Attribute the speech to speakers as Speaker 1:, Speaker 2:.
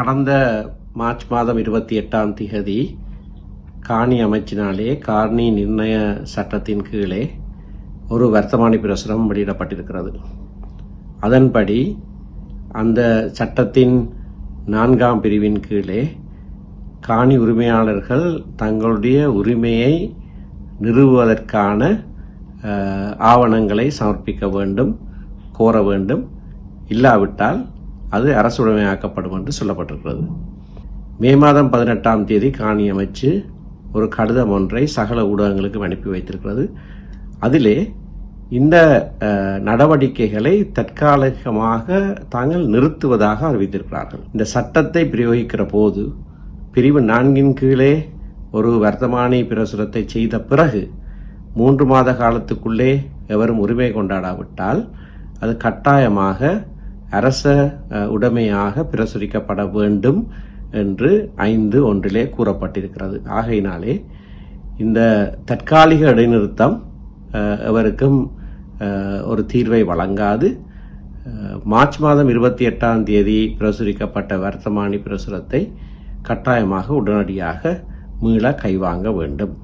Speaker 1: கடந்த மார்ச் மாதம் இருபத்தி எட்டாம் திகதி காணி அமைச்சினாலே காணி நிர்ணய சட்டத்தின் கீழே ஒரு வர்த்தமானி பிரசுரம் வெளியிடப்பட்டிருக்கிறது. அதன்படி அந்த சட்டத்தின் நான்காம் பிரிவின் கீழே காணி உரிமையாளர்கள் தங்களுடைய உரிமையை நிறுவுவதற்கான ஆவணங்களை சமர்ப்பிக்க வேண்டும் கோர வேண்டும். இல்லாவிட்டால் அது அரசுடைமையாக்கப்படும் என்று சொல்லப்பட்டிருக்கிறது. மே மாதம் பதினெட்டாம் தேதி காணி அமைச்சு ஒரு கடிதம் ஒன்றை சகல ஊடகங்களுக்கு அனுப்பி வைத்திருக்கிறது. அதிலே இந்த நடவடிக்கைகளை தற்காலிகமாக தாங்கள் நிறுத்துவதாக அறிவித்திருக்கிறார்கள். இந்த சட்டத்தை பிரயோகிக்கிற போது பிரிவு நான்கின் கீழே ஒரு வர்த்தமானி பிரசுரத்தை செய்த பிறகு மூன்று மாத காலத்துக்குள்ளே எவரும் உரிமை கொண்டாடாவிட்டால் அது கட்டாயமாக அரச உடைமையாக பிரசுரிக்கப்பட வேண்டும் என்று ஐந்து ஒன்றிலே கூறப்பட்டிருக்கிறது. ஆகையினாலே இந்த தற்காலிக இடைநிறுத்தம் அவருக்கும் எவருக்கும் ஒரு தீர்வை வழங்காது. மார்ச் மாதம் இருபத்தி எட்டாம் தேதி பிரசுரிக்கப்பட்ட வர்த்தமானி பிரசுரத்தை கட்டாயமாக உடனடியாக மீள கைவாங்க வேண்டும்.